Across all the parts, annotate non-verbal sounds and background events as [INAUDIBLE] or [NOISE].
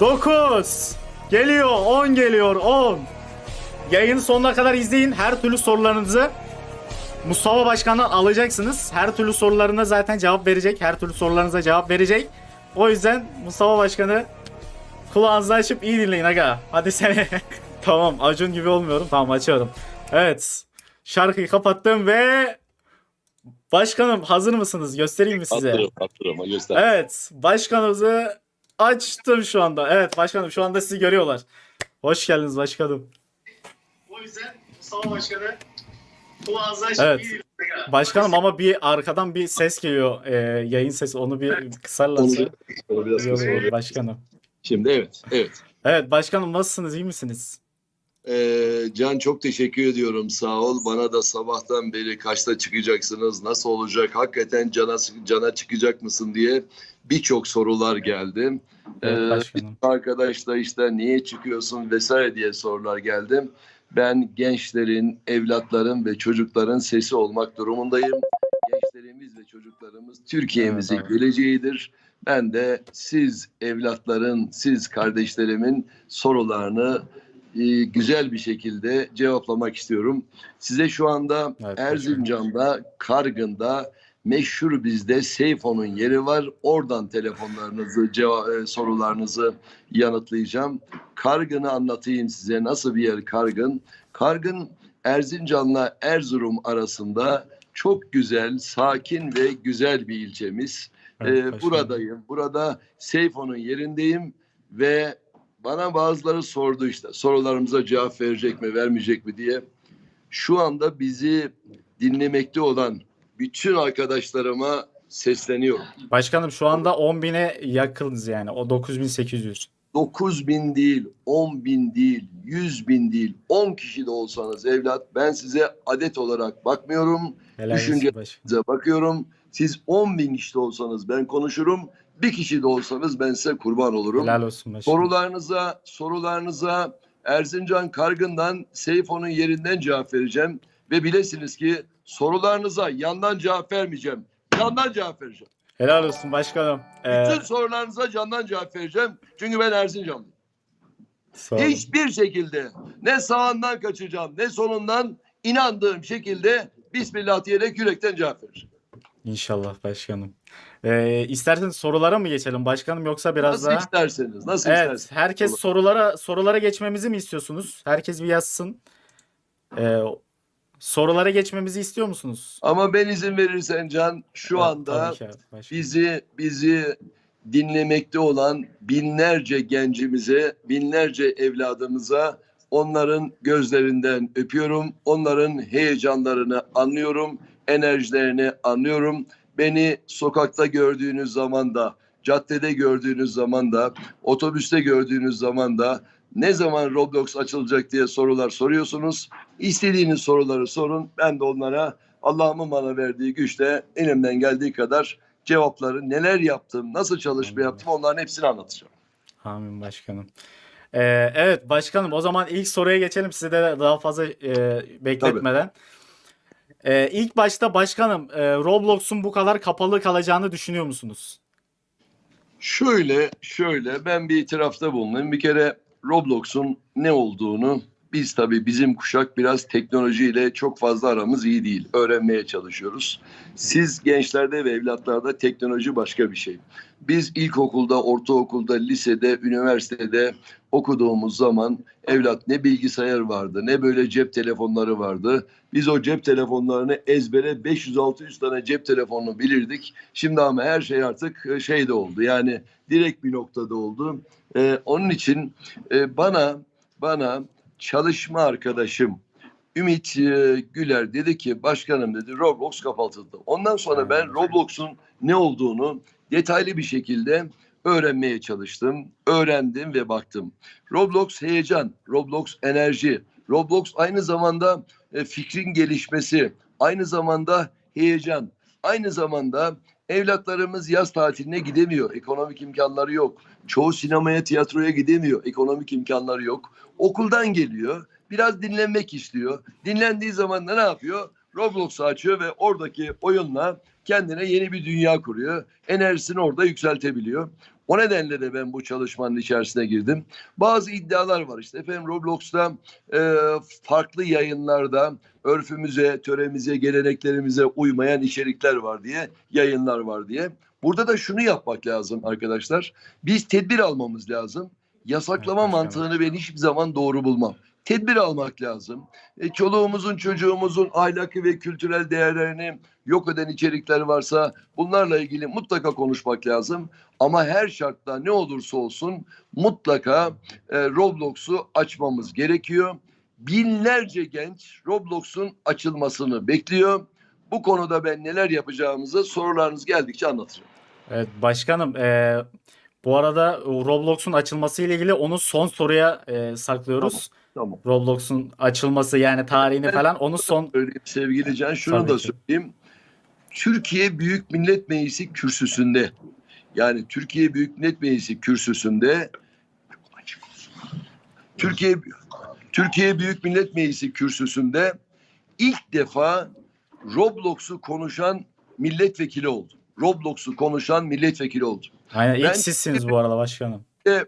9 geliyor 10 geliyor 10 Yayını sonuna kadar izleyin. Her türlü sorularınızı Mustafa Başkan'dan alacaksınız. Her türlü sorularına zaten cevap verecek. Her türlü sorularınıza cevap verecek. O yüzden Mustafa Başkan'ı kulağınızı açıp iyi dinleyin aga. Hadi seni. [LAUGHS] tamam Acun gibi olmuyorum. Tamam açıyorum. Evet. Şarkıyı kapattım ve Başkanım hazır mısınız? Göstereyim mi size? Attırım, attırım. Göster. Evet, başkanımızı açtım şu anda. Evet, başkanım şu anda sizi görüyorlar. Hoş geldiniz başkanım. O yüzden Mustafa Başkanı açıp şey Evet. Başkanım ama bir arkadan bir ses geliyor. Ee, yayın sesi. Onu bir kısarlarsa onu biraz iyi olur kısa. başkanım. Şimdi evet, evet. Evet başkanım nasılsınız? iyi misiniz? Ee, Can çok teşekkür ediyorum. Sağ ol. Bana da sabahtan beri kaçta çıkacaksınız, nasıl olacak, hakikaten cana, cana çıkacak mısın diye birçok sorular geldi. Evet Ee. Arkadaş da işte niye çıkıyorsun vesaire diye sorular geldi. Ben gençlerin, evlatların ve çocukların sesi olmak durumundayım. Gençlerimiz ve çocuklarımız Türkiye'mizin evet. geleceğidir. Ben de siz evlatların, siz kardeşlerimin sorularını e, güzel bir şekilde cevaplamak istiyorum. Size şu anda Evet, Erzincan'da, Kargın'da meşhur bizde Seyfo'nun yeri var. Oradan telefonlarınızı, ceva- e, sorularınızı yanıtlayacağım. Kargın'ı anlatayım size. Nasıl bir yer Kargın? Kargın Erzincan'la Erzurum arasında çok güzel, sakin ve güzel bir ilçemiz. Evet, Ee, buradayım. Burada Seyfo'nun yerindeyim ve bana bazıları sordu işte sorularımıza cevap verecek mi, vermeyecek mi diye. Şu anda bizi dinlemekte olan bütün arkadaşlarıma sesleniyorum. Başkanım şu anda 10 bine yakınız yani. O 9800. 9 bin değil, 10 bin değil, 100 bin değil, 10 kişi de olsanız evlat ben size adet olarak bakmıyorum. Helal olsun Düşünce- başkanım. Size bakıyorum. Siz 10 bin kişi de olsanız ben konuşurum. Bir kişi de olsanız ben size kurban olurum. Helal olsun başkanım. Sorularınıza, sorularınıza Erzincan Kargın'dan Seyfo'nun yerinden cevap vereceğim. Ve bilesiniz ki sorularınıza yandan cevap vermeyeceğim. Yandan cevap vereceğim. Helal olsun başkanım. Ee, Bütün sorularınıza candan cevap vereceğim. Çünkü ben Erzincanlıyım. Hiçbir şekilde ne sağından kaçacağım ne solundan inandığım şekilde Bismillah diyerek yürekten cevap vereceğim. İnşallah başkanım. Ee, isterseniz sorulara mı geçelim başkanım yoksa biraz nasıl daha? isterseniz, nasıl Evet, isterseniz. herkes sorulara sorulara geçmemizi mi istiyorsunuz? Herkes bir yazsın. Ee, sorulara geçmemizi istiyor musunuz? Ama ben izin verirsen Can şu Evet, anda tabii ki, bizi bizi dinlemekte olan binlerce gencimize, binlerce evladımıza onların gözlerinden öpüyorum. Onların heyecanlarını anlıyorum, enerjilerini anlıyorum. Beni sokakta gördüğünüz zaman da, caddede gördüğünüz zaman da, otobüste gördüğünüz zaman da ne zaman Roblox açılacak diye sorular soruyorsunuz. İstediğiniz soruları sorun. Ben de onlara Allah'ımın bana verdiği güçle elimden geldiği kadar cevapları neler yaptım, nasıl çalışma yaptım onların hepsini anlatacağım. Amin başkanım. Ee, evet başkanım o zaman ilk soruya geçelim size de daha fazla e, bekletmeden. Ee, ilk başta başkanım e, Roblox'un bu kadar kapalı kalacağını düşünüyor musunuz? Şöyle, şöyle ben bir itirafta bulunayım. Bir kere Roblox'un ne olduğunu biz tabii bizim kuşak biraz teknolojiyle çok fazla aramız iyi değil. Öğrenmeye çalışıyoruz. Siz gençlerde ve evlatlarda teknoloji başka bir şey. Biz ilkokulda, ortaokulda, lisede, üniversitede okuduğumuz zaman evlat ne bilgisayar vardı, ne böyle cep telefonları vardı. Biz o cep telefonlarını ezbere 500-600 tane cep telefonunu bilirdik. Şimdi ama her şey artık e, şeyde oldu. Yani direkt bir noktada oldu. Ee, onun için e, bana bana çalışma arkadaşım Ümit e, Güler dedi ki başkanım dedi Roblox kapatıldı. Ondan sonra ben Roblox'un ne olduğunu detaylı bir şekilde öğrenmeye çalıştım. Öğrendim ve baktım. Roblox heyecan, Roblox enerji, Roblox aynı zamanda e, fikrin gelişmesi, aynı zamanda heyecan, aynı zamanda evlatlarımız yaz tatiline gidemiyor. Ekonomik imkanları yok. Çoğu sinemaya, tiyatroya gidemiyor. Ekonomik imkanları yok. Okuldan geliyor. Biraz dinlenmek istiyor. Dinlendiği zaman da ne yapıyor? Roblox'u açıyor ve oradaki oyunla kendine yeni bir dünya kuruyor. Enerjisini orada yükseltebiliyor. O nedenle de ben bu çalışmanın içerisine girdim. Bazı iddialar var işte efendim Roblox'ta e, farklı yayınlarda örfümüze, töremize, geleneklerimize uymayan içerikler var diye, yayınlar var diye. Burada da şunu yapmak lazım arkadaşlar. Biz tedbir almamız lazım. Yasaklama Evet, mantığını ben hiçbir zaman doğru bulmam. Tedbir almak lazım. E, çoluğumuzun, çocuğumuzun ahlaki ve kültürel değerlerini yok eden içerikler varsa bunlarla ilgili mutlaka konuşmak lazım. Ama her şartta ne olursa olsun mutlaka e, Roblox'u açmamız gerekiyor. Binlerce genç Roblox'un açılmasını bekliyor. Bu konuda ben neler yapacağımızı sorularınız geldikçe anlatacağım. Evet başkanım e, bu arada Roblox'un açılması ile ilgili onu son soruya e, saklıyoruz. Tamam. Roblox'un açılması yani tarihini Evet. falan onu son Söyleyeyim sevgili Can şunu Tabii da ki. söyleyeyim. Türkiye Büyük Millet Meclisi kürsüsünde yani Türkiye Büyük Millet Meclisi kürsüsünde Türkiye Türkiye Büyük Millet Meclisi kürsüsünde ilk defa Roblox'u konuşan milletvekili oldu. Roblox'u konuşan milletvekili oldu. Aynen ilk Ben- sizsiniz bu arada başkanım. Ve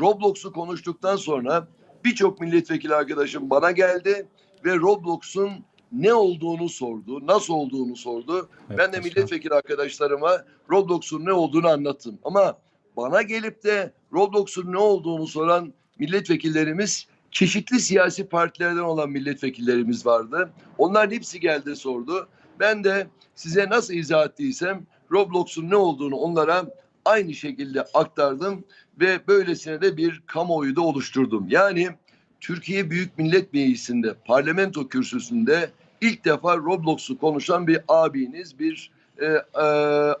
Roblox'u konuştuktan sonra birçok milletvekili arkadaşım bana geldi ve Roblox'un ne olduğunu sordu, nasıl olduğunu sordu. Evet, ben de milletvekili arkadaşlarıma Roblox'un ne olduğunu anlattım. Ama bana gelip de Roblox'un ne olduğunu soran milletvekillerimiz çeşitli siyasi partilerden olan milletvekillerimiz vardı. Onların hepsi geldi sordu. Ben de size nasıl izah ettiysem Roblox'un ne olduğunu onlara aynı şekilde aktardım ve böylesine de bir kamuoyu da oluşturdum. Yani Türkiye Büyük Millet Meclisi'nde, parlamento kürsüsünde ilk defa Roblox'u konuşan bir abiniz, bir e, e,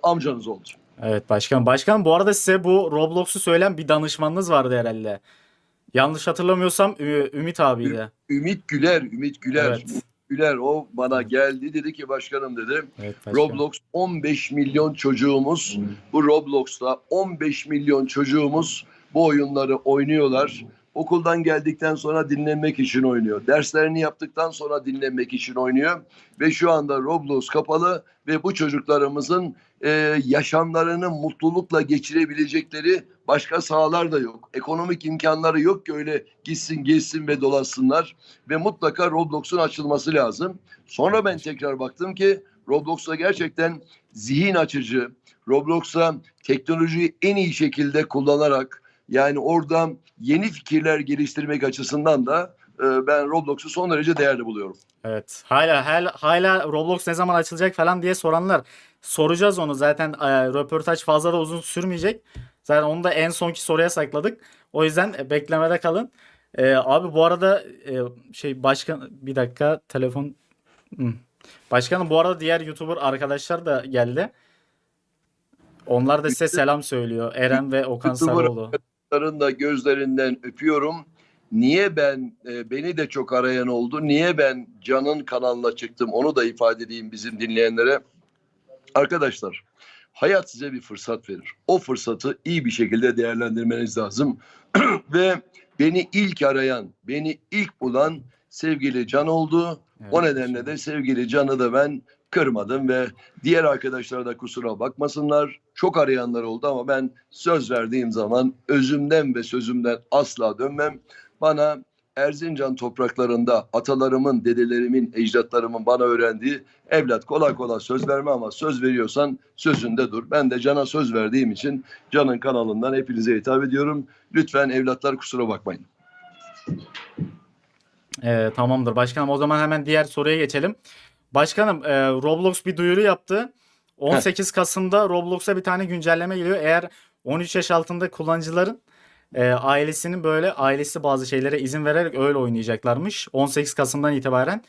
amcanız oldu. Evet başkanım. Başkanım bu arada size bu Roblox'u söyleyen bir danışmanınız vardı herhalde. Yanlış hatırlamıyorsam Ümit abiydi. Ümit Güler, Ümit Güler, Evet. Güler o bana geldi dedi ki başkanım dedi Evet başkanım. Roblox 15 milyon çocuğumuz. Bu Roblox'ta 15 milyon çocuğumuz bu oyunları oynuyorlar. Okuldan geldikten sonra dinlenmek için oynuyor. Derslerini yaptıktan sonra dinlenmek için oynuyor. Ve şu anda Roblox kapalı ve bu çocuklarımızın e, yaşamlarını mutlulukla geçirebilecekleri başka sahalar da yok. Ekonomik imkanları yok ki öyle gitsin gezsin ve dolaşsınlar. Ve mutlaka Roblox'un açılması lazım. Sonra ben tekrar baktım ki Roblox'ta gerçekten zihin açıcı, Roblox'a teknolojiyi en iyi şekilde kullanarak yani orada yeni fikirler geliştirmek açısından da e, ben Roblox'u son derece değerli buluyorum. Evet. Hala hala hala Roblox ne zaman açılacak falan diye soranlar. Soracağız onu zaten e, röportaj fazla da uzun sürmeyecek. Zaten onu da en sonki soruya sakladık. O yüzden e, beklemede kalın. E, abi bu arada e, şey başkan bir dakika telefon Hı. Başkanım bu arada diğer YouTuber arkadaşlar da geldi. Onlar da size selam söylüyor. Eren ve Okan Sarıoğlu. Onların da gözlerinden öpüyorum. Niye ben e, beni de çok arayan oldu? Niye ben Can'ın kanalına çıktım? Onu da ifade edeyim bizim dinleyenlere. Arkadaşlar, hayat size bir fırsat verir. O fırsatı iyi bir şekilde değerlendirmeniz lazım. [CLEARS THROAT] Ve beni ilk arayan, beni ilk bulan sevgili Can oldu. O Evet, nedenle de sevgili Can'ı da ben kırmadım ve diğer arkadaşlar da kusura bakmasınlar. Çok arayanlar oldu ama ben söz verdiğim zaman özümden ve sözümden asla dönmem. Bana Erzincan topraklarında atalarımın, dedelerimin, ecdatlarımın bana öğrendiği evlat kolay kolay söz verme ama söz veriyorsan sözünde dur. Ben de Can'a söz verdiğim için Can'ın kanalından hepinize hitap ediyorum. Lütfen evlatlar kusura bakmayın. Ee, tamamdır başkanım. O zaman hemen diğer soruya geçelim. Başkanım e, Roblox bir duyuru yaptı. 18 Kasım'da Roblox'a bir tane güncelleme geliyor. Eğer 13 yaş altında kullanıcıların e, ailesinin böyle ailesi bazı şeylere izin vererek öyle oynayacaklarmış. 18 Kasım'dan itibaren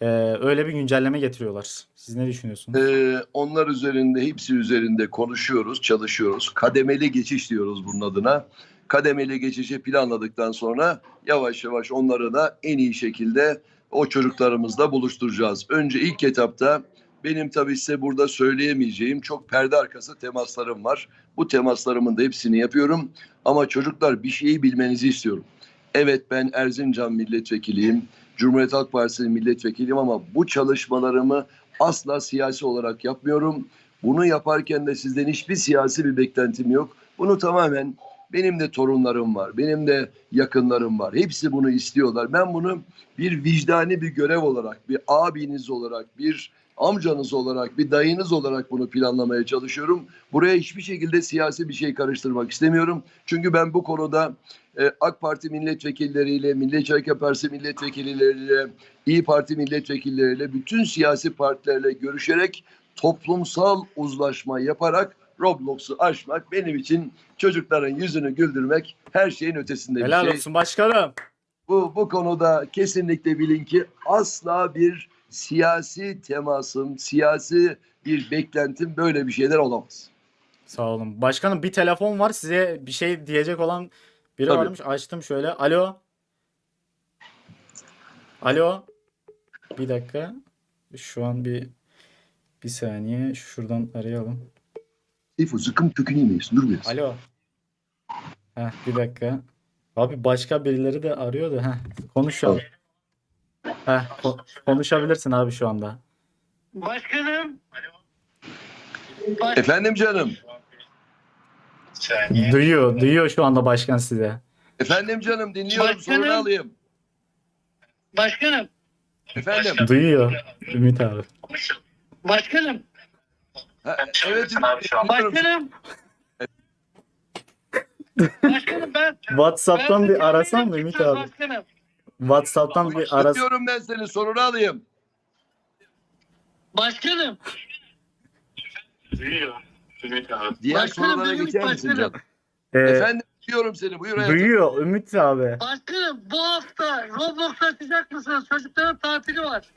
e, öyle bir güncelleme getiriyorlar. Siz ne düşünüyorsunuz? Ee, onlar üzerinde, hepsi üzerinde konuşuyoruz, çalışıyoruz. Kademeli geçiş diyoruz bunun adına. Kademeli geçişi planladıktan sonra yavaş yavaş onları da en iyi şekilde o çocuklarımızla buluşturacağız. Önce ilk etapta benim tabii size burada söyleyemeyeceğim çok perde arkası temaslarım var. Bu temaslarımın da hepsini yapıyorum. Ama çocuklar bir şeyi bilmenizi istiyorum. Evet ben Erzincan milletvekiliyim. Cumhuriyet Halk Partisi milletvekiliyim ama bu çalışmalarımı asla siyasi olarak yapmıyorum. Bunu yaparken de sizden hiçbir siyasi bir beklentim yok. Bunu tamamen benim de torunlarım var, benim de yakınlarım var. Hepsi bunu istiyorlar. Ben bunu bir vicdani bir görev olarak, bir abiniz olarak, bir amcanız olarak, bir dayınız olarak bunu planlamaya çalışıyorum. Buraya hiçbir şekilde siyasi bir şey karıştırmak istemiyorum. Çünkü ben bu konuda e, AK Parti milletvekilleriyle, Milliyetçi Hareket Partisi milletvekilleriyle, İyi Parti milletvekilleriyle, bütün siyasi partilerle görüşerek toplumsal uzlaşma yaparak Roblox'u aşmak benim için çocukların yüzünü güldürmek her şeyin ötesinde bir Helal şey. olsun başkanım. Bu, bu konuda kesinlikle bilin ki asla bir siyasi temasım, siyasi bir beklentim böyle bir şeyler olamaz. Sağ olun. Başkanım bir telefon var size bir şey diyecek olan biri Tabii. varmış. Açtım şöyle. Alo. Alo. Bir dakika. Şu an bir bir saniye şuradan arayalım. Seyfo zıkkım kökünü yemeyiz. Dur biraz. Alo. Heh, bir dakika. Abi başka birileri de arıyor da. Heh, konuşalım. Heh, ko- konuşabilirsin abi şu anda. Başkanım. Baş- Efendim canım. Duyuyor, duyuyor şu anda başkan size. Efendim canım dinliyorum Başkanım. sorunu alayım. Başkanım. Efendim. Duyuyor Ümit abi. Başkanım. Ha, evet dinliyorum. Başkanım. Başkanım ben. WhatsApp'tan ben bir arasam mı Ümit abi? Başkanım. WhatsApp'tan bir arasam. Dinliyorum ben seni sorunu alayım. Başkanım. Duyuyor. Abi. Diğer Başkanım, sorulara geçer misin başkanım. canım? Ee, Efendim diyorum seni buyur hayatım. duyuyor Ümit abi. Başkanım bu hafta Roblox açacak mısınız? Çocukların tatili var. [LAUGHS]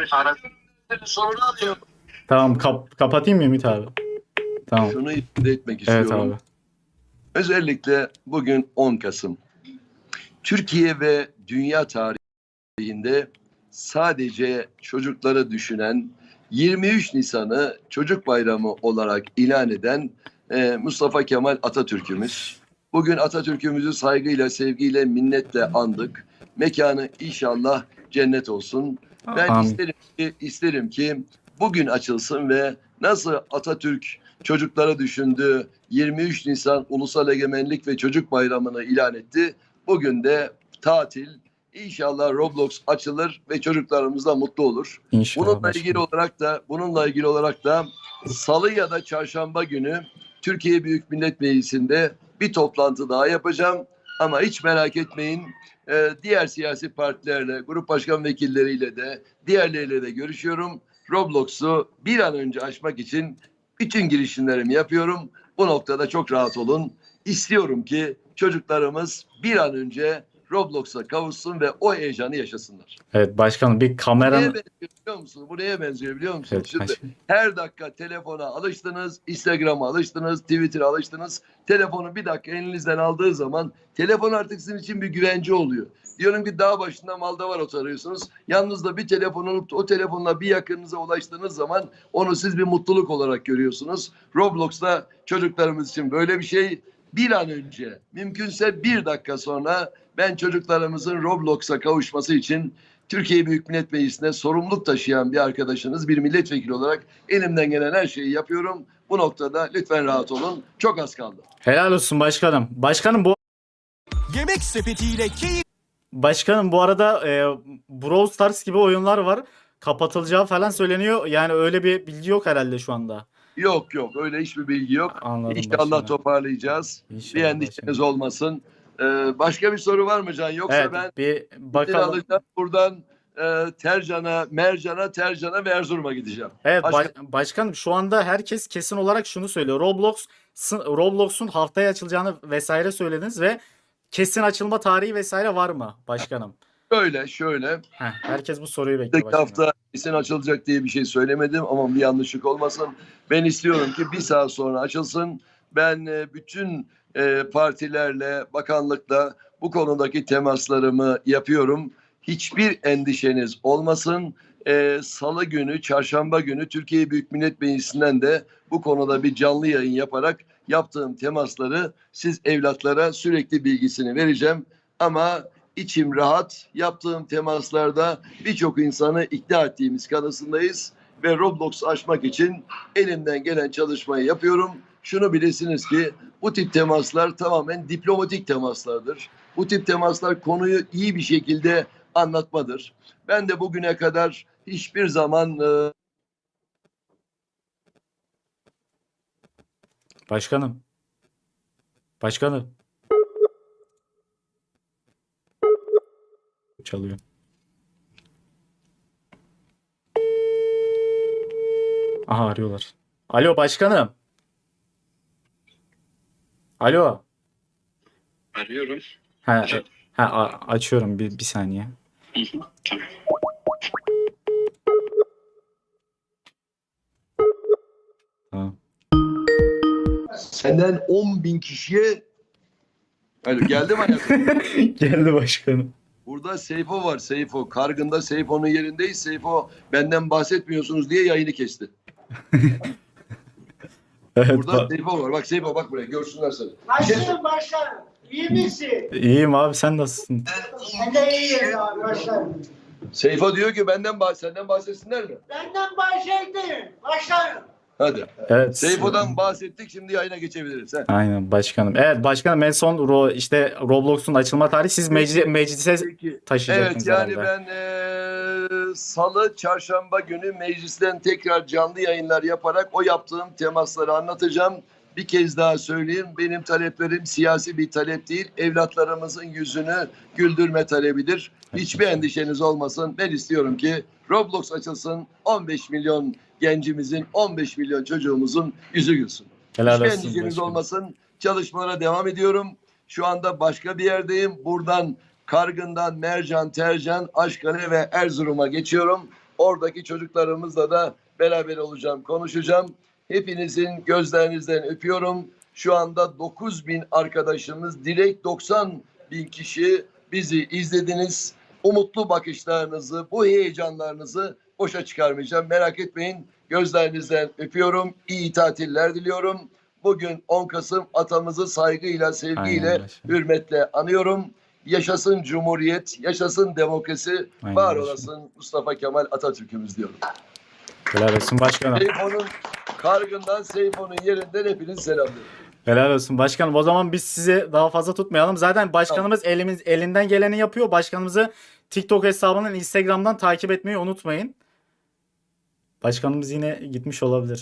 Bir arasın. Sorunu alıyorum. Tamam kap- kapatayım mı Ümit abi? Tamam. Şunu ifade etmek Evet istiyorum. abi. Özellikle bugün 10 Kasım. Türkiye ve dünya tarihinde sadece çocukları düşünen 23 Nisan'ı çocuk bayramı olarak ilan eden e, Mustafa Kemal Atatürk'ümüz. Bugün Atatürk'ümüzü saygıyla, sevgiyle, minnetle andık. Mekanı inşallah cennet olsun. Ben Amin. isterim ki, isterim ki bugün açılsın ve nasıl Atatürk çocukları düşündü, 23 Nisan Ulusal Egemenlik ve Çocuk Bayramı'nı ilan etti. Bugün de tatil. İnşallah Roblox açılır ve çocuklarımız da mutlu olur. İnşallah. Bununla başkanım. ilgili olarak da bununla ilgili olarak da Salı ya da Çarşamba günü Türkiye Büyük Millet Meclisi'nde bir toplantı daha yapacağım. Ama hiç merak etmeyin. Ee, diğer siyasi partilerle, grup başkan vekilleriyle de, diğerleriyle de görüşüyorum. Roblox'u bir an önce açmak için bütün girişimlerimi yapıyorum. Bu noktada çok rahat olun. İstiyorum ki çocuklarımız bir an önce Roblox'a kavuşsun ve o heyecanı yaşasınlar. Evet başkanım bir Neye benziyor biliyor musunuz? Bu neye benziyor biliyor musunuz? Evet, Şimdi başkanım. her dakika telefona alıştınız, Instagram'a alıştınız, Twitter'a alıştınız. Telefonu bir dakika elinizden aldığı zaman telefon artık sizin için bir güvence oluyor. Diyorum ki dağ başında malda var oturuyorsunuz. Yalnız da bir telefon olup o telefonla bir yakınınıza ulaştığınız zaman onu siz bir mutluluk olarak görüyorsunuz. Roblox'ta çocuklarımız için böyle bir şey. Bir an önce mümkünse bir dakika sonra ben çocuklarımızın Roblox'a kavuşması için Türkiye Büyük Millet Meclisi'ne sorumluluk taşıyan bir arkadaşınız, bir milletvekili olarak elimden gelen her şeyi yapıyorum. Bu noktada lütfen rahat olun. Çok az kaldı. helal olsun başkanım. Başkanım bu Yemek sepetiyle keyif başkanım bu arada e, Brawl Stars gibi oyunlar var. Kapatılacağı falan söyleniyor. Yani öyle bir bilgi yok herhalde şu anda. Yok yok öyle hiçbir bilgi yok. Anladım İnşallah başkanım. toparlayacağız. İnşallah Bir endişeniz başkanım. olmasın. Ee, başka bir soru var mı Can? Yoksa Evet ben bir bakalım. alacağım buradan e, Tercan'a, Mercan'a, Tercan'a ve Erzurum'a gideceğim. Evet Başka- baş- başkanım şu anda herkes kesin olarak şunu söylüyor. Roblox Roblox'un haftaya açılacağını vesaire söylediniz ve kesin açılma tarihi vesaire var mı başkanım? [LAUGHS] Şöyle şöyle. Heh, herkes bu soruyu bekliyor başkanım. hafta kesin açılacak diye bir şey söylemedim ama bir yanlışlık olmasın. Ben istiyorum ki bir saat sonra açılsın. Ben e, bütün e, partilerle, bakanlıkla bu konudaki temaslarımı yapıyorum. Hiçbir endişeniz olmasın. E, Salı günü, çarşamba günü Türkiye Büyük Millet Meclisi'nden de bu konuda bir canlı yayın yaparak yaptığım temasları siz evlatlara sürekli bilgisini vereceğim. Ama içim rahat. Yaptığım temaslarda birçok insanı ikna ettiğimiz kanısındayız ve Roblox'u aşmak için elimden gelen çalışmayı yapıyorum. Şunu bilesiniz ki bu tip temaslar tamamen diplomatik temaslardır. Bu tip temaslar konuyu iyi bir şekilde anlatmadır. Ben de bugüne kadar hiçbir zaman e, Başkanım. Başkanım. Çalıyor. Aha arıyorlar. Alo başkanım. Alo. Arıyorum. Ha, e- ha a- açıyorum bir, bir saniye. Hı hı, Tamam. Tamam. senden 10 bin kişiye Alo, geldi mi hayatım? [LAUGHS] Geldi başkanım. Burada Seyfo var Seyfo. Kargında Seyfo'nun yerindeyiz. Seyfo benden bahsetmiyorsunuz diye yayını kesti. [LAUGHS] Evet, Burada ba- Seyfo var. Bak Seyfo bak buraya görsünler seni. Bir şey başkanım? İyi misin? İyiyim abi sen nasılsın? Ben de iyiyim abi başkanım. Seyfo diyor ki benden bah senden bahsetsinler mi? Benden bahsedin başkanım. Hadi. Evet. Seyfo'dan bahsettik şimdi yayına geçebiliriz. He. Aynen başkanım. Evet başkanım en son ro işte Roblox'un açılma tarihi siz mecli meclise Peki. taşıyacaksınız Evet yani herhalde. ben eee, salı, çarşamba günü meclisten tekrar canlı yayınlar yaparak o yaptığım temasları anlatacağım. Bir kez daha söyleyeyim benim taleplerim siyasi bir talep değil. Evlatlarımızın yüzünü güldürme talebidir. Hiçbir endişeniz olmasın. Ben istiyorum ki Roblox açılsın. 15 milyon gencimizin, 15 milyon çocuğumuzun yüzü gülsün. Helal Hiçbir endişeniz başkanım. olmasın. Çalışmalara devam ediyorum. Şu anda başka bir yerdeyim. Buradan Kargın'dan Mercan, Tercan, Aşkale ve Erzurum'a geçiyorum. Oradaki çocuklarımızla da beraber olacağım, konuşacağım. Hepinizin gözlerinizden öpüyorum. Şu anda 9 bin arkadaşımız, direkt 90 bin kişi bizi izlediniz. Umutlu bakışlarınızı, bu heyecanlarınızı boşa çıkarmayacağım. Merak etmeyin. Gözlerinizden öpüyorum. İyi tatiller diliyorum. Bugün 10 Kasım atamızı saygıyla, sevgiyle, hürmetle anıyorum. Yaşasın Cumhuriyet, yaşasın demokrasi, Aynen var başkanım. olasın Mustafa Kemal Atatürk'ümüz diyorum. Helal olsun başkanım. Seyfo'nun kargından Seyfo'nun yerinden hepiniz selamlıyorum. Helal olsun başkanım. O zaman biz sizi daha fazla tutmayalım. Zaten başkanımız elimiz elinden geleni yapıyor. Başkanımızı TikTok hesabından, Instagram'dan takip etmeyi unutmayın. Başkanımız yine gitmiş olabilir.